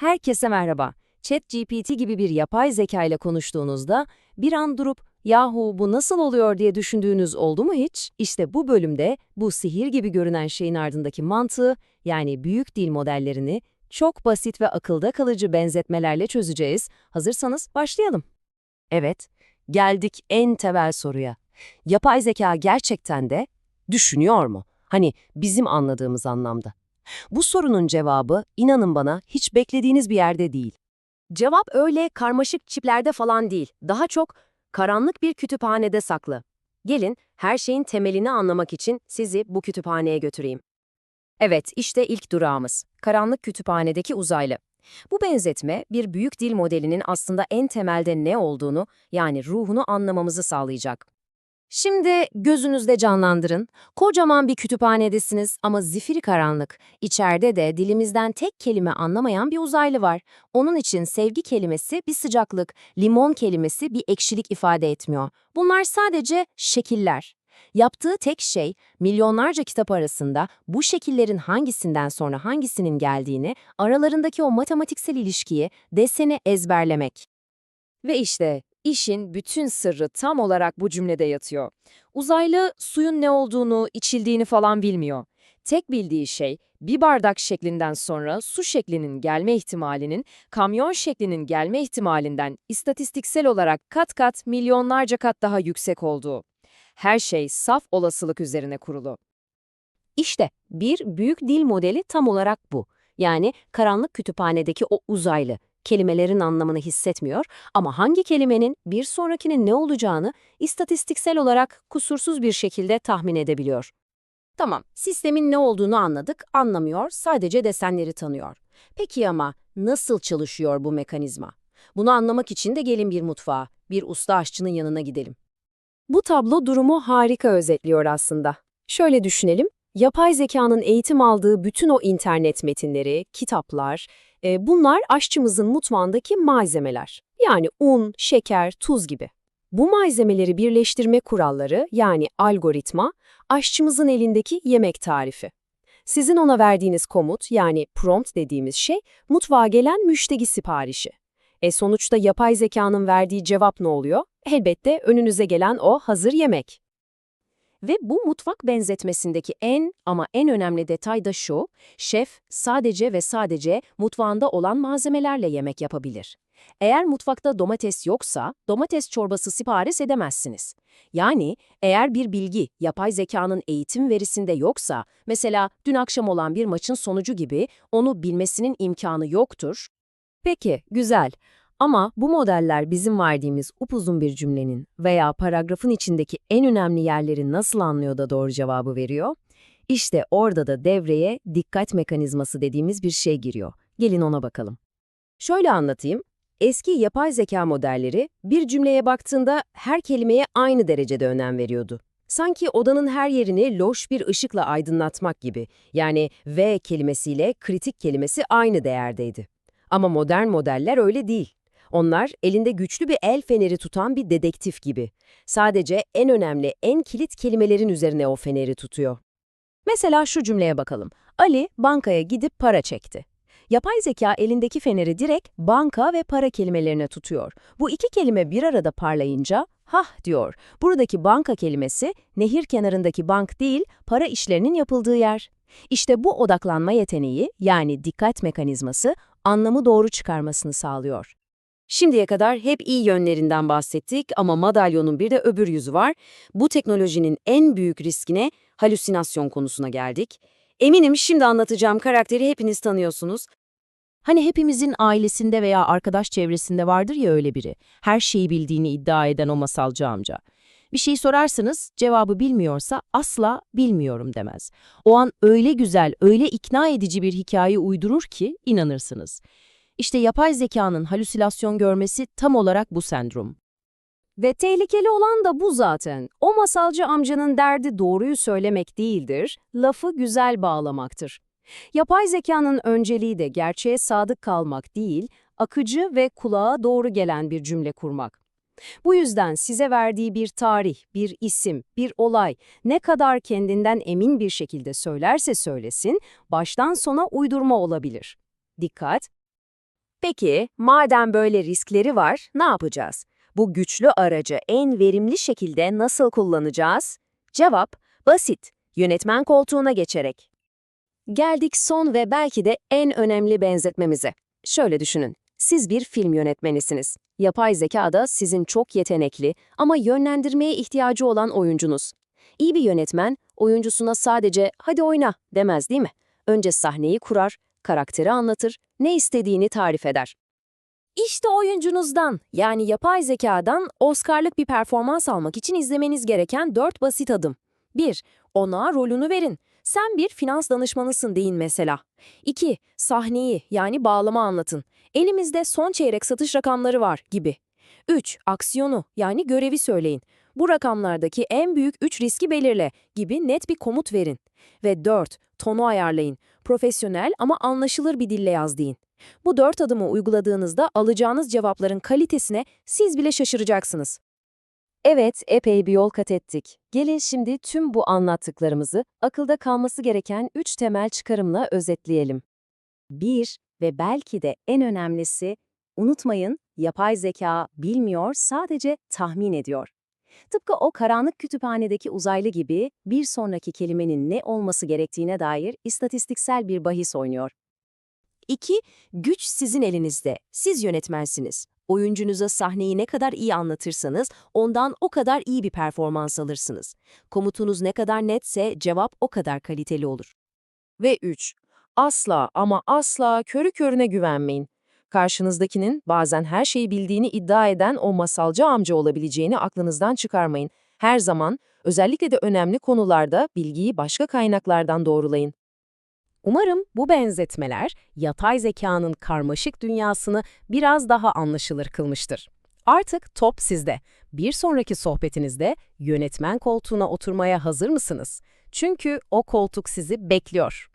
Herkese merhaba. ChatGPT gibi bir yapay zeka ile konuştuğunuzda bir an durup yahu bu nasıl oluyor diye düşündüğünüz oldu mu hiç? İşte bu bölümde bu sihir gibi görünen şeyin ardındaki mantığı yani büyük dil modellerini çok basit ve akılda kalıcı benzetmelerle çözeceğiz. Hazırsanız başlayalım. Evet, geldik en temel soruya. Yapay zeka gerçekten de düşünüyor mu? Hani bizim anladığımız anlamda. Bu sorunun cevabı inanın bana hiç beklediğiniz bir yerde değil. Cevap öyle karmaşık çiplerde falan değil. Daha çok karanlık bir kütüphanede saklı. Gelin her şeyin temelini anlamak için sizi bu kütüphaneye götüreyim. Evet, işte ilk durağımız. Karanlık kütüphanedeki uzaylı. Bu benzetme bir büyük dil modelinin aslında en temelde ne olduğunu yani ruhunu anlamamızı sağlayacak. Şimdi gözünüzde canlandırın. Kocaman bir kütüphanedesiniz ama zifiri karanlık. İçeride de dilimizden tek kelime anlamayan bir uzaylı var. Onun için sevgi kelimesi bir sıcaklık, limon kelimesi bir ekşilik ifade etmiyor. Bunlar sadece şekiller. Yaptığı tek şey milyonlarca kitap arasında bu şekillerin hangisinden sonra hangisinin geldiğini, aralarındaki o matematiksel ilişkiyi, deseni ezberlemek. Ve işte işin bütün sırrı tam olarak bu cümlede yatıyor. Uzaylı suyun ne olduğunu, içildiğini falan bilmiyor. Tek bildiği şey bir bardak şeklinden sonra su şeklinin gelme ihtimalinin kamyon şeklinin gelme ihtimalinden istatistiksel olarak kat kat milyonlarca kat daha yüksek olduğu. Her şey saf olasılık üzerine kurulu. İşte bir büyük dil modeli tam olarak bu. Yani karanlık kütüphanedeki o uzaylı kelimelerin anlamını hissetmiyor ama hangi kelimenin bir sonrakinin ne olacağını istatistiksel olarak kusursuz bir şekilde tahmin edebiliyor. Tamam, sistemin ne olduğunu anladık, anlamıyor, sadece desenleri tanıyor. Peki ama nasıl çalışıyor bu mekanizma? Bunu anlamak için de gelin bir mutfağa, bir usta aşçının yanına gidelim. Bu tablo durumu harika özetliyor aslında. Şöyle düşünelim, yapay zekanın eğitim aldığı bütün o internet metinleri, kitaplar, e, bunlar aşçımızın mutfağındaki malzemeler. Yani un, şeker, tuz gibi. Bu malzemeleri birleştirme kuralları yani algoritma, aşçımızın elindeki yemek tarifi. Sizin ona verdiğiniz komut yani prompt dediğimiz şey mutfağa gelen müşteri siparişi. E sonuçta yapay zekanın verdiği cevap ne oluyor? Elbette önünüze gelen o hazır yemek. Ve bu mutfak benzetmesindeki en ama en önemli detay da şu, şef sadece ve sadece mutfağında olan malzemelerle yemek yapabilir. Eğer mutfakta domates yoksa, domates çorbası sipariş edemezsiniz. Yani eğer bir bilgi yapay zekanın eğitim verisinde yoksa, mesela dün akşam olan bir maçın sonucu gibi onu bilmesinin imkanı yoktur. Peki, güzel. Ama bu modeller bizim verdiğimiz upuzun bir cümlenin veya paragrafın içindeki en önemli yerleri nasıl anlıyor da doğru cevabı veriyor? İşte orada da devreye dikkat mekanizması dediğimiz bir şey giriyor. Gelin ona bakalım. Şöyle anlatayım. Eski yapay zeka modelleri bir cümleye baktığında her kelimeye aynı derecede önem veriyordu. Sanki odanın her yerini loş bir ışıkla aydınlatmak gibi. Yani V kelimesiyle kritik kelimesi aynı değerdeydi. Ama modern modeller öyle değil. Onlar elinde güçlü bir el feneri tutan bir dedektif gibi. Sadece en önemli, en kilit kelimelerin üzerine o feneri tutuyor. Mesela şu cümleye bakalım. Ali bankaya gidip para çekti. Yapay zeka elindeki feneri direkt banka ve para kelimelerine tutuyor. Bu iki kelime bir arada parlayınca hah diyor. Buradaki banka kelimesi nehir kenarındaki bank değil, para işlerinin yapıldığı yer. İşte bu odaklanma yeteneği yani dikkat mekanizması anlamı doğru çıkarmasını sağlıyor. Şimdiye kadar hep iyi yönlerinden bahsettik ama madalyonun bir de öbür yüzü var. Bu teknolojinin en büyük riskine halüsinasyon konusuna geldik. Eminim şimdi anlatacağım karakteri hepiniz tanıyorsunuz. Hani hepimizin ailesinde veya arkadaş çevresinde vardır ya öyle biri. Her şeyi bildiğini iddia eden o masalcı amca. Bir şey sorarsınız, cevabı bilmiyorsa asla bilmiyorum demez. O an öyle güzel, öyle ikna edici bir hikaye uydurur ki inanırsınız. İşte yapay zekanın halüsinasyon görmesi tam olarak bu sendrom. Ve tehlikeli olan da bu zaten. O masalcı amcanın derdi doğruyu söylemek değildir, lafı güzel bağlamaktır. Yapay zekanın önceliği de gerçeğe sadık kalmak değil, akıcı ve kulağa doğru gelen bir cümle kurmak. Bu yüzden size verdiği bir tarih, bir isim, bir olay ne kadar kendinden emin bir şekilde söylerse söylesin, baştan sona uydurma olabilir. Dikkat! Peki, madem böyle riskleri var, ne yapacağız? Bu güçlü aracı en verimli şekilde nasıl kullanacağız? Cevap, basit. Yönetmen koltuğuna geçerek. Geldik son ve belki de en önemli benzetmemize. Şöyle düşünün. Siz bir film yönetmenisiniz. Yapay zeka da sizin çok yetenekli ama yönlendirmeye ihtiyacı olan oyuncunuz. İyi bir yönetmen, oyuncusuna sadece hadi oyna demez değil mi? Önce sahneyi kurar, karakteri anlatır, ne istediğini tarif eder. İşte oyuncunuzdan, yani yapay zekadan Oscar'lık bir performans almak için izlemeniz gereken dört basit adım. 1. Ona rolünü verin. Sen bir finans danışmanısın deyin mesela. 2. Sahneyi yani bağlama anlatın. Elimizde son çeyrek satış rakamları var gibi. 3. Aksiyonu yani görevi söyleyin. Bu rakamlardaki en büyük 3 riski belirle gibi net bir komut verin. Ve 4. Tonu ayarlayın. Profesyonel ama anlaşılır bir dille yaz deyin. Bu dört adımı uyguladığınızda alacağınız cevapların kalitesine siz bile şaşıracaksınız. Evet, epey bir yol kat ettik. Gelin şimdi tüm bu anlattıklarımızı akılda kalması gereken üç temel çıkarımla özetleyelim. Bir ve belki de en önemlisi, unutmayın, yapay zeka bilmiyor, sadece tahmin ediyor. Tıpkı o karanlık kütüphanedeki uzaylı gibi bir sonraki kelimenin ne olması gerektiğine dair istatistiksel bir bahis oynuyor. 2. Güç sizin elinizde. Siz yönetmensiniz. Oyuncunuza sahneyi ne kadar iyi anlatırsanız ondan o kadar iyi bir performans alırsınız. Komutunuz ne kadar netse cevap o kadar kaliteli olur. Ve 3. Asla ama asla körü körüne güvenmeyin. Karşınızdakinin bazen her şeyi bildiğini iddia eden o masalcı amca olabileceğini aklınızdan çıkarmayın. Her zaman, özellikle de önemli konularda bilgiyi başka kaynaklardan doğrulayın. Umarım bu benzetmeler yatay zekanın karmaşık dünyasını biraz daha anlaşılır kılmıştır. Artık top sizde. Bir sonraki sohbetinizde yönetmen koltuğuna oturmaya hazır mısınız? Çünkü o koltuk sizi bekliyor.